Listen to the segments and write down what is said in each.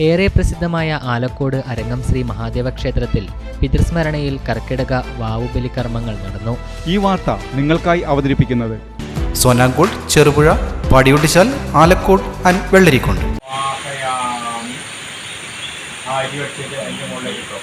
ഏറെ പ്രസിദ്ധമായ ആലക്കോട് അരങ്ങം ശ്രീ മഹാദേവ ക്ഷേത്രത്തിൽ പിതൃസ്മരണയിൽ കർക്കിടക വാവുബലി കർമ്മങ്ങൾ നടന്നു. ഈ വാർത്ത നിങ്ങൾക്കായി അവതരിപ്പിക്കുന്നത് സോനാങ്കോട് ചെറുപുഴ പാടിയൊട്ടിച്ചാൽ ആലക്കോട് ആൻഡ് വെള്ളരിക്കുണ്ട് ആ അരി വെച്ചിട്ട് അതിന്റെ മുകളിലേക്ക്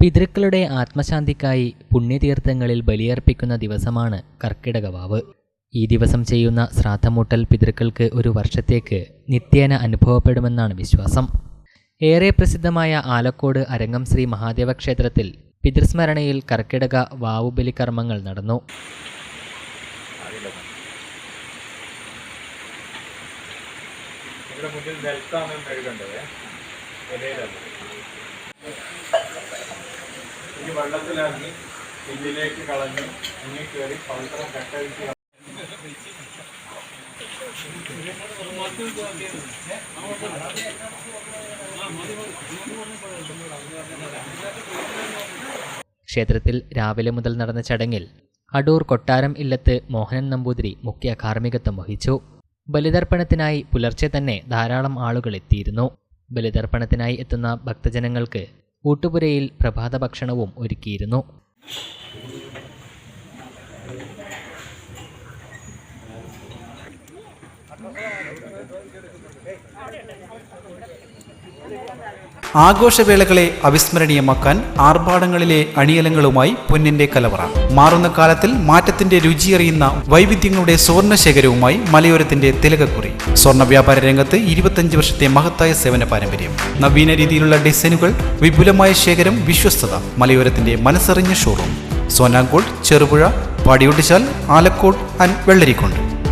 പിതൃക്കളുടെ ആത്മശാന്തിക്കായി പുണ്യതീർത്ഥങ്ങളിൽ ബലിയർപ്പിക്കുന്ന ദിവസമാണ് കർക്കിടക വാവ്. ഈ ദിവസം ചെയ്യുന്ന ശ്രാദ്ധമൂട്ടൽ പിതൃക്കൾക്ക് ഒരു വർഷത്തേക്ക് നിത്യേന അനുഭവപ്പെടുമെന്നാണ് വിശ്വാസം. ഏറെ പ്രസിദ്ധമായ ആലക്കോട് അരങ്ങം ശ്രീ മഹാദേവ ക്ഷേത്രത്തിൽ പിതൃസ്മരണയിൽ കർക്കിടക വാവുബലി കർമ്മങ്ങൾ നടന്നു. മുന്നിൽ ഇലയിലല്ല ഈ വെള്ളത്തിലിറങ്ങി ഇതിലേക്ക് കളഞ്ഞ് മുന്നിൽ കയറി പവിത്രം കട്ടഴിച്ച് ക്ഷേത്രത്തിൽ രാവിലെ മുതൽ നടന്ന ചടങ്ങിൽ അടൂർ കൊട്ടാരം ഇല്ലത്ത് മോഹനൻ നമ്പൂതിരി മുഖ്യ കാർമ്മികത്വം വഹിച്ചു. ബലിതർപ്പണത്തിനായി പുലർച്ചെ തന്നെ ധാരാളം ആളുകൾ എത്തിയിരുന്നു. ബലിതർപ്പണത്തിനായി എത്തുന്ന ഭക്തജനങ്ങൾക്ക് കൂട്ടുപുരയിൽ പ്രഭാത ഭക്ഷണവും ഒരുക്കിയിരുന്നു. ആഘോഷവേളകളെ അവിസ്മരണീയമാക്കാൻ ആർഭാടങ്ങളിലെ അണിയലങ്ങളുമായി പൊന്നിന്റെ കലവറ. മാറുന്ന കാലത്തിൽ മാറ്റത്തിന്റെ രുചിയറിയുന്ന വൈവിധ്യങ്ങളുടെ സ്വർണ ശേഖരവുമായി മലയോരത്തിന്റെ തിലകക്കുറി. സ്വർണ വ്യാപാര രംഗത്ത് ഇരുപത്തഞ്ച് വർഷത്തെ മഹത്തായ സേവന പാരമ്പര്യം. നവീന രീതിയിലുള്ള ഡിസൈനുകൾ വിപുലമായ ശേഖരം വിശ്വസ്തത മലയോരത്തിന്റെ മനസ്സറിഞ്ഞ ഷോറൂം സോനാങ്കോട് ചെറുപുഴ പാടിയൊട്ടിച്ചാൽ ആലക്കോട് ആൻഡ് വെള്ളരിക്കുണ്ട്.